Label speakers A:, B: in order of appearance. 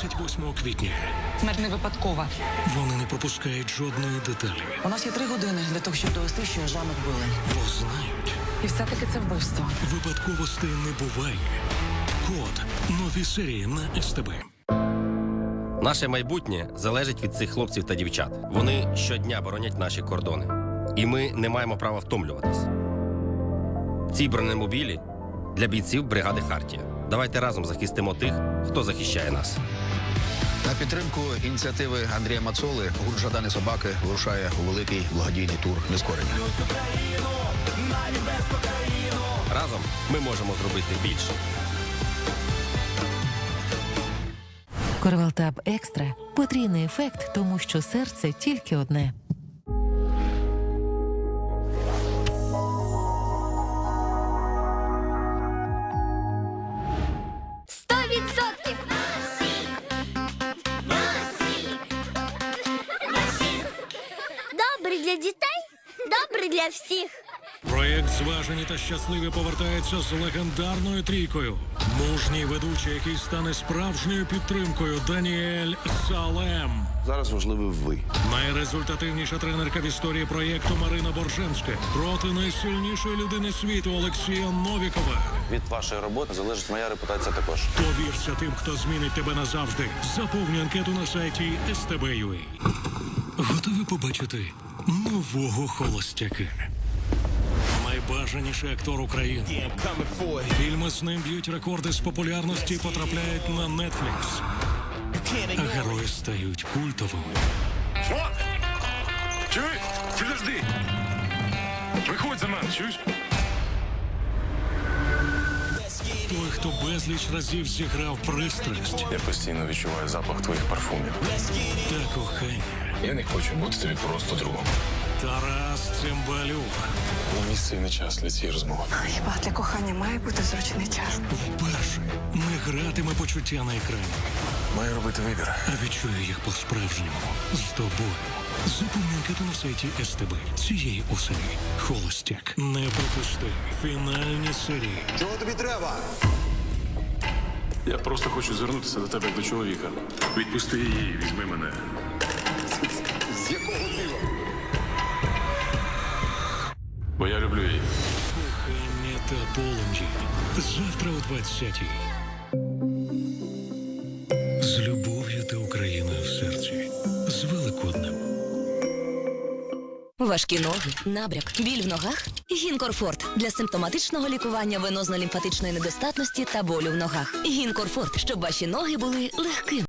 A: 28 квітня.
B: Смерть не випадкова.
A: Вони не пропускають жодної деталі,
B: У нас є три години для того, щоб довести, що Жанну вбили.
A: бо знають,
B: І все-таки це вбивство.
A: випадковостей не буває. Код нові серії на СТБ.
C: Наше майбутнє залежить від цих хлопців та дівчат. Вони щодня боронять наші кордони. І ми не маємо права втомлюватись. Ці бронемобілі для бійців бригади Хартія. Давайте разом захистимо тих, хто захищає нас.
D: На підтримку ініціативи Андрія Мацоли гурт Жадани собаки вирушає у великий благодійний тур нескорення.
C: Разом ми можемо зробити більше.
E: Корвалтаб екстра потрійний ефект, тому що серце тільки одне.
F: Для дітей, добрий для всіх.
A: Проєкт зважені та щасливі повертається з легендарною трійкою. Мужній ведучий, який стане справжньою підтримкою Даніель Салем.
G: Зараз важливий ви.
A: Найрезультативніша тренерка в історії проєкту Марина Борженська проти найсильнішої людини світу Олексія Новікова.
G: Від вашої роботи залежить моя репутація також.
A: Довірся тим, хто змінить тебе назавжди. Заповнюй анкету на сайті STB.ua. Готові побачити нового холостяка. Найбажаніший актор України. Фільми з ним б'ють рекорди з популярності і потрапляють на Netflix. А герої стають культовими.
H: Чуєш? Підожди. Виходь за мене, чуєш?
A: Той, хто безліч разів зіграв пристрасть
H: Я постійно відчуваю запах твоїх парфумів.
A: та кохання.
H: Я не хочу бути тобі просто другом.
A: Тарас Цимбалюк.
H: Не місце і не час для цієї розмови.
B: Хіба для кохання має бути зручний час?
A: Вперше не гратиме почуття на екрані,
H: Маю робити вибір.
A: а відчую їх по-справжньому з тобою. Заповни на сайті СТБ цієї осені. Холостяк. Не пропусти. Фінальні серії.
G: Чого тобі треба?
H: Я просто хочу звернутися до тебе як до чоловіка. Відпусти її, візьми мене.
G: З якого дива?
H: Бо я люблю її.
A: Кохання та полум'я. Завтра о 20-й.
I: Важкі ноги, набряк, біль в ногах. Гінкорфорт для симптоматичного лікування венозно-лімфатичної недостатності та болю в ногах. Гінкорфорт, щоб ваші ноги були легкими.